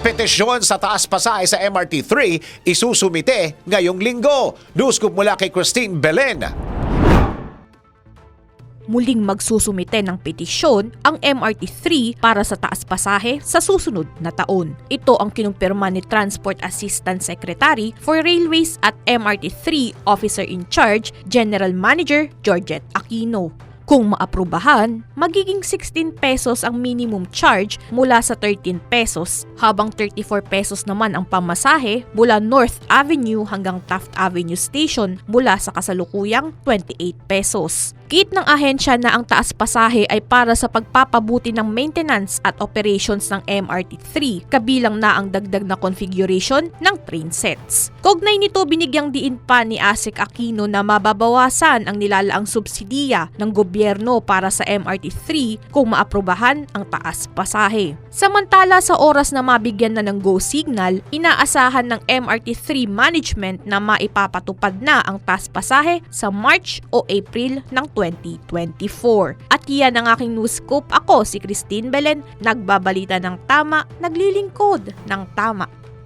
Petisyon sa taas pasahe sa MRT3 isusumite ngayong linggo. Newscoop mula kay Christine Belen. muling magsusumite ng petisyon ang MRT3 para sa taas pasahe sa susunod na taon. Ito ang kinumpirma ni Transport Assistant Secretary for Railways at MRT3 Officer in Charge, General Manager Georgette Aquino. Kung maaprubahan, magiging 16 pesos ang minimum charge mula sa 13 pesos, habang 34 pesos naman ang pamasahe mula North Avenue hanggang Taft Avenue Station mula sa kasalukuyang 28 pesos. Kit ng ahensya na ang taas pasahe ay para sa pagpapabuti ng maintenance at operations ng MRT3, kabilang na ang dagdag na configuration ng train sets. Kognay nito binigyang diin pa ni Asik Aquino na mababawasan ang nilalaang subsidiya ng gobyerno para sa MRT3 kung maaprubahan ang taas pasahe. Samantala sa oras na mabigyan na ng go signal, inaasahan ng MRT3 management na maipapatupad na ang taas pasahe sa March o April ng 2024. At yan ang aking news scoop. Ako si Christine Belen, nagbabalita ng tama, naglilingkod ng tama.